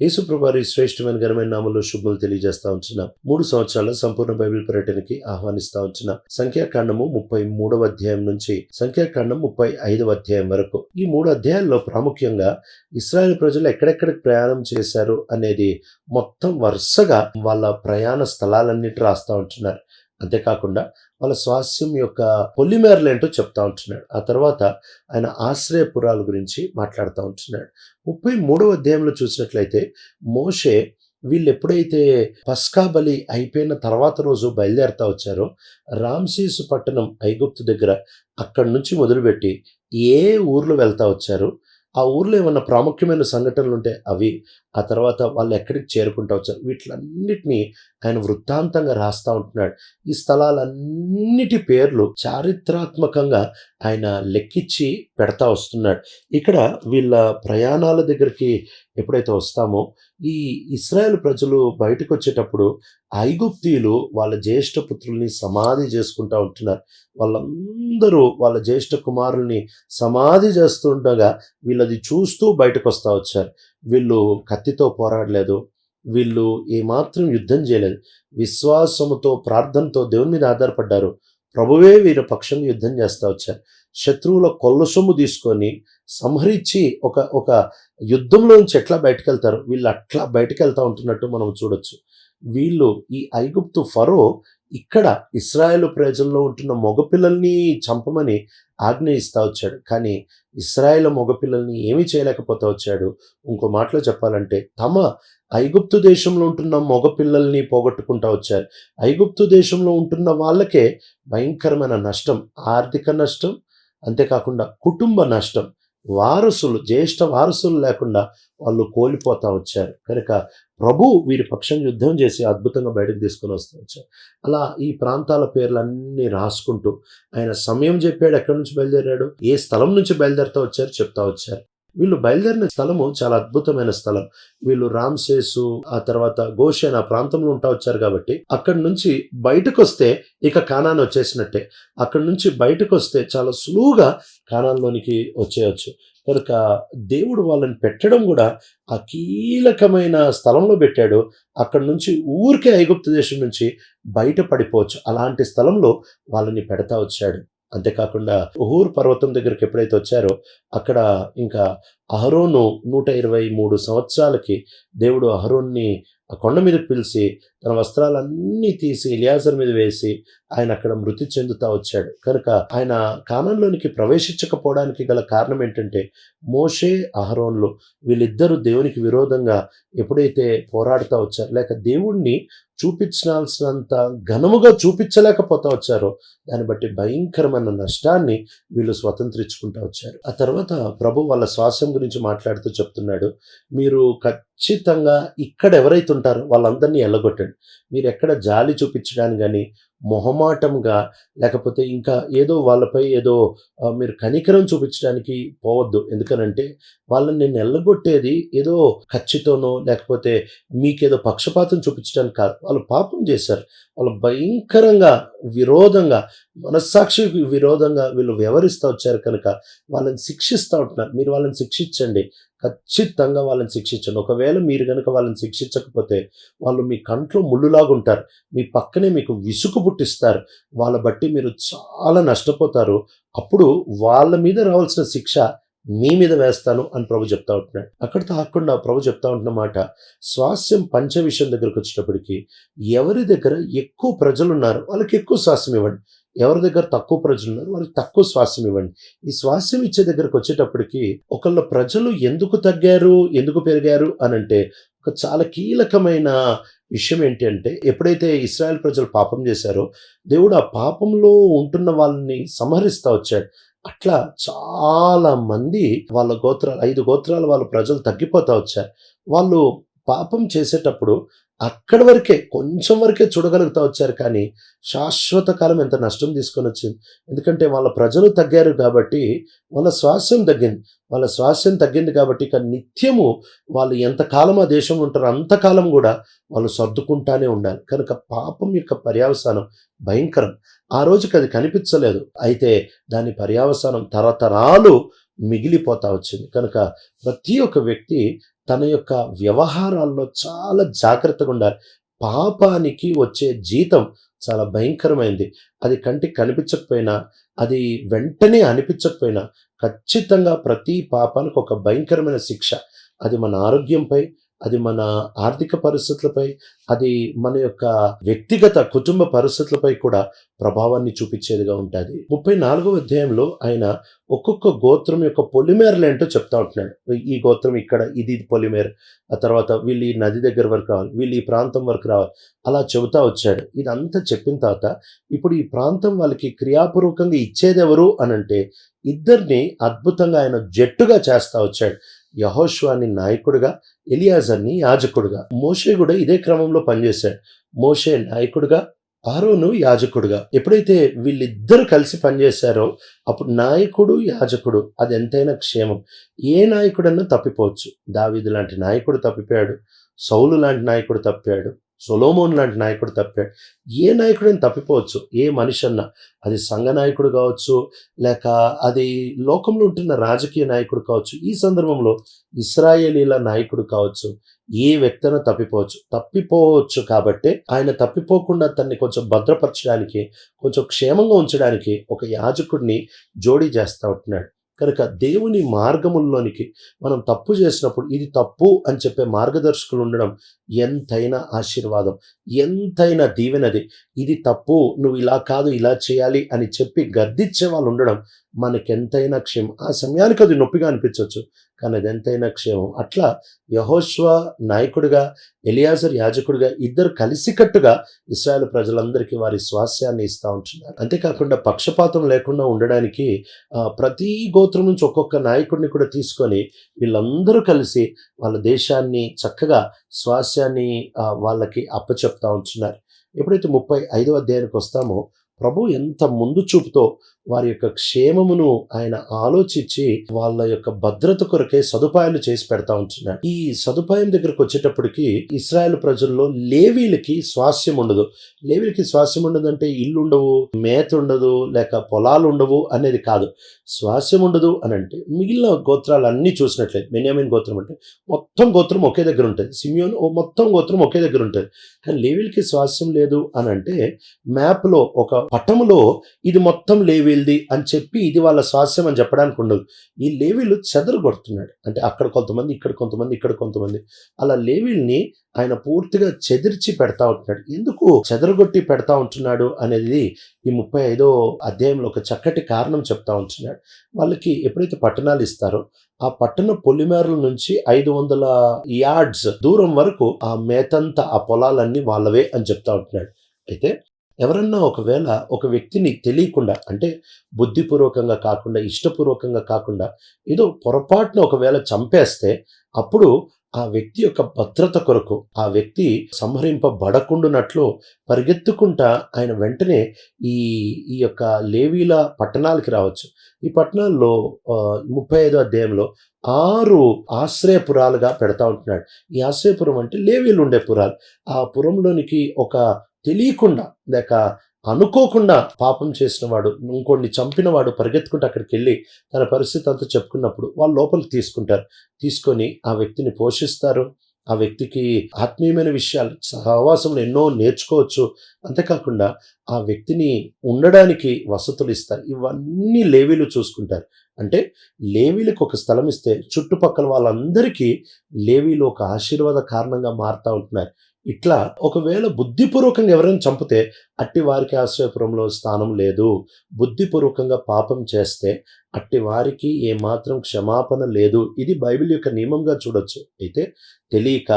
యేసుప్రభారి శ్రేష్టమైన ఘనమైన నామంలో శుభములు తెలియజేస్తా ఉంచిన మూడు సంవత్సరాల సంపూర్ణ బైబిల్ పర్యటనకి ఆహ్వానిస్తా ఉంచిన సంఖ్యాకాండము ముప్పై మూడవ అధ్యాయం నుంచి సంఖ్యాకాండం ముప్పై ఐదవ అధ్యాయం వరకు. ఈ మూడు అధ్యాయాల్లో ప్రాముఖ్యంగా ఇస్రాయేల్ ప్రజలు ఎక్కడెక్కడికి ప్రయాణం చేశారు అనేది మొత్తం వరుసగా వాళ్ళ ప్రయాణ స్థలాలన్నిటి రాస్తా ఉంటున్నారు. అంతేకాకుండా వాళ్ళ స్వాస్థ్యం యొక్క పొలిమేరలు ఏంటో చెప్తా ఉంటున్నాడు. ఆ తర్వాత ఆయన ఆశ్రయపురాల గురించి మాట్లాడుతూ ఉంటున్నాడు. ముప్పై మూడవ అధ్యాయంలో చూసినట్లయితే మోషే వీళ్ళు ఎప్పుడైతే పస్కా బలి అయిపోయిన తర్వాత రోజు బయలుదేరుతా వచ్చారో రామ్సీసు పట్టణం ఐగుప్తు దగ్గర అక్కడి నుంచి మొదలుపెట్టి ఏ ఊర్లో వెళ్తా వచ్చారు ఆ ఊర్లో ఏమన్నా ప్రాముఖ్యమైన సంఘటనలు ఉంటే అవి ఆ తర్వాత వాళ్ళు ఎక్కడికి చేరుకుంటా వచ్చారు వీటిలన్నిటినీ ఆయన వృత్తాంతంగా రాస్తూ ఉంటున్నాడు. ఈ స్థలాలన్నిటి పేర్లు చారిత్రాత్మకంగా ఆయన లెక్కించి పెడతా వస్తున్నాడు. ఇక్కడ వీళ్ళ ప్రయాణాల దగ్గరికి ఎప్పుడైతే వస్తామో ఈ ఇస్రాయేల్ ప్రజలు బయటకు వచ్చేటప్పుడు ఐగుప్తీయులు వాళ్ళ జ్యేష్ఠ పుత్రుల్ని సమాధి చేసుకుంటూ ఉంటున్నారు. వాళ్ళందరూ వాళ్ళ జ్యేష్ఠ కుమారుల్ని సమాధి చేస్తుండగా వీళ్ళది చూస్తూ బయటకు వస్తూ వచ్చారు. వీళ్ళు కత్తితో పోరాడలేదు. వీళ్ళు ఏమాత్రం యుద్ధం చేయలేదు. విశ్వాసముతో ప్రార్థనతో దేవుని మీద ఆధారపడ్డారు. ప్రభువే వీరి పక్షం యుద్ధం చేస్తా వచ్చారు. శత్రువుల కొల్ల సొమ్ము తీసుకొని సంహరించి ఒక ఒక యుద్ధంలోంచి ఎట్లా బయటకు వెళ్తారు వీళ్ళు అట్లా బయటకు వెళ్తూ ఉంటున్నట్టు మనం చూడొచ్చు. వీళ్ళు ఈ ఐగుప్తు ఫరో ఇక్కడ ఇస్రాయేల్ ప్రజల్లో ఉంటున్న మగపిల్లల్ని చంపమని ఆజ్ఞ ఇస్తా వచ్చాడు. కానీ ఇస్రాయేల్ మగపిల్లల్ని ఏమీ చేయలేకపోతా వచ్చాడు. ఇంకో మాటలో చెప్పాలంటే తమ ఐగుప్తు దేశంలో ఉంటున్న మగపిల్లల్ని పోగొట్టుకుంటా వచ్చారు. ఐగుప్తు దేశంలో ఉంటున్న వాళ్ళకే భయంకరమైన నష్టం ఆర్థిక నష్టం అంతేకాకుండా కుటుంబ నష్టం. వారసులు జ్యేష్ఠ వారసులు లేకుండా వాళ్ళు కోల్పోతా వచ్చారు. కనుక ప్రభు వీరి పక్షం యుద్ధం చేసి అద్భుతంగా బయటకు తీసుకొని వస్తూ వచ్చారు. అలా ఈ ప్రాంతాల పేర్లన్నీ రాసుకుంటూ ఆయన సమయం చెప్పాడు ఎక్కడి నుంచి బయలుదేరాడు ఏ స్థలం నుంచి బయలుదేరుతూ వచ్చారు చెప్తా వచ్చారు. వీళ్ళు బయలుదేరిన స్థలము చాలా అద్భుతమైన స్థలం. వీళ్ళు రామ్సేసు ఆ తర్వాత గోషేన్ ఆ ప్రాంతంలో ఉంటా వచ్చారు కాబట్టి అక్కడి నుంచి బయటకు వస్తే ఇక కానాన్ వచ్చేసినట్టే. అక్కడి నుంచి బయటకు వస్తే చాలా సులువుగా కానాన్లోనికి వచ్చేయచ్చు. కనుక దేవుడు వాళ్ళని పెట్టడం కూడా ఆ కీలకమైన స్థలంలో పెట్టాడు. అక్కడి నుంచి ఊరికే ఐగుప్తు దేశం నుంచి బయట పడిపోవచ్చు అలాంటి స్థలంలో వాళ్ళని పెడతా వచ్చాడు. అంతేకాకుండా ఉహూర్ పర్వతం దగ్గరికి ఎప్పుడైతే వచ్చారో అక్కడ ఇంకా అహరోను నూట ఇరవై మూడు సంవత్సరాలకి దేవుడు అహరోన్ని ఆ కొండ మీద పిలిచి తన వస్త్రాలన్నీ తీసి ఇలియాజర్ మీద వేసి ఆయన అక్కడ మృతి చెందుతా వచ్చాడు. కనుక ఆయన కానంలోనికి ప్రవేశించకపోవడానికి గల కారణం ఏంటంటే మోషే అహరోన్లు వీళ్ళిద్దరూ దేవునికి విరోధంగా ఎప్పుడైతే పోరాడుతూ వచ్చారు లేక దేవుణ్ణి చూపించాల్సినంత ఘనముగా చూపించలేకపోతా వచ్చారో దాన్ని బట్టి భయంకరమైన నష్టాన్ని వీళ్ళు స్వతంత్రించుకుంటూ వచ్చారు. ఆ తర్వాత ప్రభు వాళ్ళ శ్వాసం గురించి మాట్లాడుతూ చెప్తున్నాడు మీరు ఖచ్చితంగా ఇక్కడ ఎవరైతే ఉంటారో వాళ్ళందరినీ ఎల్లగొట్టండి. మీరు ఎక్కడ జాలి చూపించడానికి కానీ మొహమాటంగా లేకపోతే ఇంకా ఏదో వాళ్ళపై ఏదో మీరు కనికరం చూపించడానికి పోవద్దు. ఎందుకనంటే వాళ్ళని నేను ఎల్లగొట్టేది ఏదో ఖర్చుతోనో లేకపోతే మీకేదో పక్షపాతం చూపించడానికి కాదు. వాళ్ళు పాపం చేశారు. వాళ్ళు భయంకరంగా విరోధంగా మనస్సాక్షి విరోధంగా వీళ్ళు వ్యవహరిస్తూ వచ్చారు కనుక వాళ్ళని శిక్షిస్తూ ఉంటున్నారు. మీరు వాళ్ళని శిక్షించండి. ఖచ్చితంగా వాళ్ళని శిక్షించండి. ఒకవేళ మీరు కనుక వాళ్ళని శిక్షించకపోతే వాళ్ళు మీ కంట్లో ముళ్ళులాగా ఉంటారు. మీ పక్కనే మీకు విసుగు పుట్టిస్తారు. వాళ్ళ బట్టి మీరు చాలా నష్టపోతారు. అప్పుడు వాళ్ళ మీద రావాల్సిన శిక్ష మీ మీద వేస్తాను అని ప్రభు చెప్తా ఉంటున్నాడు. అక్కడ తాకుండా ప్రభు చెప్తా ఉంటున్న మాట స్వాస్యం పంచ విషయం దగ్గరకు వచ్చేటప్పటికి ఎవరి దగ్గర ఎక్కువ ప్రజలు ఉన్నారు వాళ్ళకి ఎక్కువ స్వాస్యం ఇవ్వండి. ఎవరి దగ్గర తక్కువ ప్రజలు ఉన్నారు వాళ్ళకి తక్కువ స్వాస్యం ఇవ్వండి. ఈ స్వాస్యం ఇచ్చే దగ్గరకు వచ్చేటప్పటికి ఒకళ్ళ ప్రజలు ఎందుకు తగ్గారు ఎందుకు పెరిగారు అని అంటే ఒక చాలా కీలకమైన విషయం ఏంటి అంటే ఎప్పుడైతే ఇస్రాయల్ ప్రజలు పాపం చేశారో దేవుడు ఆ పాపంలో ఉంటున్న వాళ్ళని సంహరిస్తూ వచ్చాడు. అట్లా చాలా మంది వాళ్ళ గోత్రాలు ఐదు గోత్రాలు వాళ్ళ ప్రజలు తగ్గిపోతూ వచ్చారు. వాళ్ళు పాపం చేసేటప్పుడు అక్కడి వరకే కొంచెం వరకే చూడగలుగుతా వచ్చారు కానీ శాశ్వత కాలం ఎంత నష్టం తీసుకొని వచ్చింది. ఎందుకంటే వాళ్ళ ప్రజలు తగ్గారు కాబట్టి వాళ్ళ స్వాస్యం తగ్గింది. వాళ్ళ స్వాస్యం తగ్గింది కాబట్టి ఇక నిత్యము వాళ్ళు ఎంతకాలం ఆ దేశంలో ఉంటారో అంతకాలం కూడా వాళ్ళు సర్దుకుంటానే ఉండాలి. కనుక పాపం యొక్క పర్యావసానం భయంకరం. ఆ రోజుకి అది కనిపించలేదు. అయితే దాని పర్యావసానం తరతరాలు మిగిలిపోతా వచ్చింది. కనుక ప్రతి ఒక్క వ్యక్తి తన యొక్క వ్యవహారాల్లో చాలా జాగ్రత్తగా ఉండాలి. పాపానికి వచ్చే జీతం చాలా భయంకరమైంది. అది కంటికి కనిపించకపోయినా అది వెంటనే అనిపించకపోయినా ఖచ్చితంగా ప్రతి పాపానికి ఒక భయంకరమైన శిక్ష. అది మన ఆరోగ్యంపై అది మన ఆర్థిక పరిస్థితులపై అది మన యొక్క వ్యక్తిగత కుటుంబ పరిస్థితులపై కూడా ప్రభావాన్ని చూపించేదిగా ఉంటుంది. ముప్పై నాలుగో అధ్యాయంలో ఆయన ఒక్కొక్క గోత్రం యొక్క పొలిమేరలు ఏంటో చెప్తా ఉంటున్నాడు. ఈ గోత్రం ఇక్కడ ఇది పొలిమేర ఆ తర్వాత వీళ్ళు ఈ నది దగ్గర వరకు రావాలి వీళ్ళు ఈ ప్రాంతం వరకు రావాలి అలా చెబుతా వచ్చాడు. ఇదంతా చెప్పిన తర్వాత ఇప్పుడు ఈ ప్రాంతం వాళ్ళకి క్రియాపూర్వకంగా ఇచ్చేదెవరు అనంటే అని అంటే ఇద్దరిని అద్భుతంగా ఆయన జట్టుగా చేస్తా వచ్చాడు. యహోష్వాని నాయకుడుగా ఎలియాజర్ని యాజకుడుగా. మోషే కూడా ఇదే క్రమంలో పనిచేశాడు. మోషే నాయకుడుగా ఆరోను యాజకుడుగా. ఎప్పుడైతే వీళ్ళిద్దరు కలిసి పనిచేశారో అప్పుడు నాయకుడు యాజకుడు అది ఎంతైనా క్షేమం. ఏ నాయకుడన్నా తప్పిపోవచ్చు. దావీదు లాంటి నాయకుడు తప్పిపోయాడు. సౌలు లాంటి నాయకుడు తప్పాడు. సొలోమోన్ లాంటి నాయకుడు తప్పాడు ఏ నాయకుడైనా తప్పిపోవచ్చు. ఏ మనిషి అన్నా అది సంఘ నాయకుడు కావచ్చు లేక అది లోకంలో ఉంటున్న రాజకీయ నాయకుడు కావచ్చు. ఈ సందర్భంలో ఇస్రాయేలీల నాయకుడు కావచ్చు. ఏ వ్యక్తిన తప్పిపోవచ్చు. తప్పిపోవచ్చు కాబట్టి ఆయన తప్పిపోకుండా తన్ని కొంచెం భద్రపరచడానికి కొంచెం క్షేమంగా ఉంచడానికి ఒక యాజకుడిని జోడీ చేస్తూ ఉంటున్నాడు. కనుక దేవుని మార్గముల్లోనికి మనం తప్పు చేసినప్పుడు ఇది తప్పు అని చెప్పే మార్గదర్శకులు ఉండడం ఎంతైనా ఆశీర్వాదం. ఎంతైనా దీవెనది. ఇది తప్పు నువ్వు ఇలా కాదు ఇలా చేయాలి అని చెప్పి గద్దించే వాళ్ళు ఉండడం మనకెంతైనా క్షేమం. ఆ సమయానికి అది నొప్పిగా అనిపించవచ్చు కానీ అది ఎంతైనా క్షేమం. అట్లా యహోశ్వ నాయకుడిగా ఎలియాజర్ యాజకుడిగా ఇద్దరు కలిసికట్టుగా ఇస్రాయల్ ప్రజలందరికీ వారి స్వాస్యాన్ని ఇస్తూ ఉంటున్నారు. అంతేకాకుండా పక్షపాతం లేకుండా ఉండడానికి ప్రతి గోత్రం నుంచి ఒక్కొక్క నాయకుడిని కూడా తీసుకొని వీళ్ళందరూ కలిసి వాళ్ళ దేశాన్ని చక్కగా స్వాస్యాన్ని వాళ్ళకి అప్పచెప్తా ఉంటున్నారు. ఎప్పుడైతే ముప్పై ఐదవ అధ్యాయానికి వస్తామో ప్రభు ఎంత ముందు చూపుతో వారి యొక్క క్షేమమును ఆయన ఆలోచించి వాళ్ళ యొక్క భద్రత కొరకే సదుపాయాలు చేసి పెడతా ఉంటున్నాడు. ఈ సదుపాయం దగ్గరకు వచ్చేటప్పటికి ఇస్రాయల్ ప్రజల్లో లేవీలకి స్వాస్యం ఉండదు. లేవీలకి స్వాస్యం ఉండదు అంటే ఇల్లు ఉండవు మేత ఉండదు లేక పొలాలు ఉండవు అనేది కాదు. స్వాస్యం ఉండదు అని అంటే మిగిలిన గోత్రాలు అన్నీ చూసినట్లయితే బెన్యామిన్ గోత్రం అంటే మొత్తం గోత్రం ఒకే దగ్గర ఉంటుంది. సిమియోన్ ఓ మొత్తం గోత్రం ఒకే దగ్గర ఉంటుంది. కానీ లేవీలకి స్వాస్యం లేదు అని అంటే మ్యాప్లో ఒక పట్టములో ఇది మొత్తం లేవీల్ది అని చెప్పి ఇది వాళ్ళ స్వాస్యం అని చెప్పడానికి ఉండదు. ఈ లేవీలు చెదరు కొడుతున్నాడు. అంటే అక్కడ కొంతమంది ఇక్కడ కొంతమంది ఇక్కడ కొంతమంది. అలా లేవీల్ని ఆయన పూర్తిగా చెదిర్చి పెడతా ఉంటున్నాడు. ఎందుకు చెదరగొట్టి పెడతా ఉంటున్నాడు అనేది ఈ ముప్పై ఐదో అధ్యాయంలో ఒక చక్కటి కారణం చెప్తా ఉంటున్నాడు. వాళ్ళకి ఎప్పుడైతే పట్టణాలు ఇస్తారో ఆ పట్టణ పొలిమేరల నుంచి ఐదు వందల యార్డ్స్ దూరం వరకు ఆ మేతంతా ఆ పొలాలన్నీ వాళ్ళవే అని చెప్తా ఉంటున్నాడు. అయితే ఎవరన్నా ఒకవేళ ఒక వ్యక్తిని తెలియకుండా అంటే బుద్ధిపూర్వకంగా కాకుండా ఇష్టపూర్వకంగా కాకుండా ఏదో పొరపాటున ఒకవేళ చంపేస్తే అప్పుడు ఆ వ్యక్తి యొక్క భద్రత కొరకు ఆ వ్యక్తి సంహరింపబడకుండానట్లు పరిగెత్తుకుంటా ఆయన వెంటనే ఈ ఈ యొక్క లేవీల పట్టణాలకి రావచ్చు. ఈ పట్టణాల్లో ముప్పై ఐదో అధ్యాయంలో ఆరు ఆశ్రయపురాలుగా పెడతా ఉంటున్నాడు. ఈ ఆశ్రయపురం అంటే లేవీలు ఉండే పురాలు. ఆ పురంలోనికి ఒక తెలియకుండా లేక అనుకోకుండా పాపం చేసిన వాడు ఇంకొన్ని చంపిన వాడు పరిగెత్తుకుంటూ అక్కడికి వెళ్ళి తన పరిస్థితి అంతా చెప్పుకున్నప్పుడు వాళ్ళు లోపలికి తీసుకుంటారు. తీసుకొని ఆ వ్యక్తిని పోషిస్తారు. ఆ వ్యక్తికి ఆత్మీయమైన విషయాలు సహవాసంలో ఎన్నో నేర్చుకోవచ్చు. అంతేకాకుండా ఆ వ్యక్తిని ఉండడానికి వసతులు ఇస్తారు. ఇవన్నీ లేవీలు చూసుకుంటారు. అంటే లేవీలకు ఒక స్థలం ఇస్తే చుట్టుపక్కల వాళ్ళందరికీ లేవీలు ఒక ఆశీర్వాద కారణంగా మారుతూ ఉంటున్నారు. ఇట్లా ఒకవేళ బుద్ధిపూర్వకంగా ఎవరైనా చంపితే అట్టి వారికి ఆశ్రయపురంలో స్థానం లేదు. బుద్ధిపూర్వకంగా పాపం చేస్తే అట్టి వారికి ఏమాత్రం క్షమాపణ లేదు. ఇది బైబిల్ యొక్క నియమంగా చూడొచ్చు. అయితే తెలియక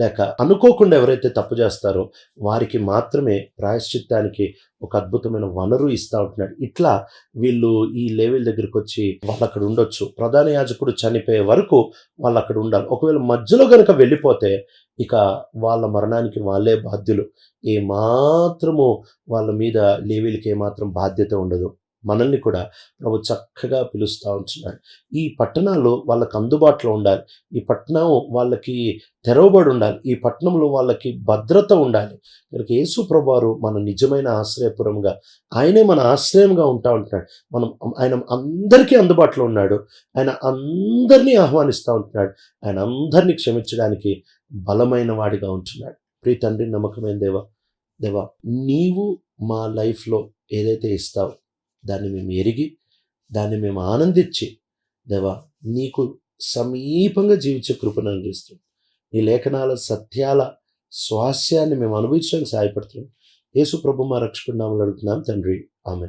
లేక అనుకోకుండా ఎవరైతే తప్పు చేస్తారో వారికి మాత్రమే ప్రాయశ్చిత్తానికి ఒక అద్భుతమైన వనరు ఇస్తా ఉంటున్నాడు. ఇట్లా వీళ్ళు ఈ లెవెల్ దగ్గరికి వచ్చి వాళ్ళు అక్కడ ఉండొచ్చు. ప్రధాన యాజకుడు చనిపోయే వరకు వాళ్ళు అక్కడ ఉండాలి. ఒకవేళ మధ్యలో కనుక వెళ్ళిపోతే ఇక వాళ్ళ మరణానికి వాళ్ళే బాధ్యులు. ఏ మాత్రము వాళ్ళ మీద లేవీలకి ఏమాత్రం బాధ్యత ఉండదు. మనల్ని కూడా ప్రభు చక్కగా పిలుస్తూ ఉంటున్నాడు. ఈ పట్టణాలు వాళ్ళకి అందుబాటులో ఉండాలి. ఈ పట్టణం వాళ్ళకి తెరవబడి ఉండాలి. ఈ పట్టణంలో వాళ్ళకి భద్రత ఉండాలి. కనుక యేసు ప్రభువారు మన నిజమైన ఆశ్రయపురంగా ఆయనే మన ఆశ్రయంగా ఉంటా ఉంటున్నాడు. మనం ఆయన అందరికీ అందుబాటులో ఉన్నాడు. ఆయన అందరినీ ఆహ్వానిస్తూ ఉంటున్నాడు. ఆయన అందరినీ క్షమించడానికి బలమైన వాడిగా ఉంటున్నాడు. ప్రీ తండ్రి నమ్మకమైన దేవా దేవా నీవు మా లైఫ్లో ఏదైతే ఇస్తావు దాన్ని మేము ఎరిగి దాన్ని మేము ఆనందించి దేవా నీకు సమీపంగా జీవించే కృపను అందిస్తుంది నీ లేఖనాల సత్యాల స్వాస్యాన్ని మేము అనుభవించడానికి సహాయపడుతున్నాం. యేసు ప్రభు మా రక్షకుడు నామలు అడుగుతున్నాం. తండ్రి ఆమె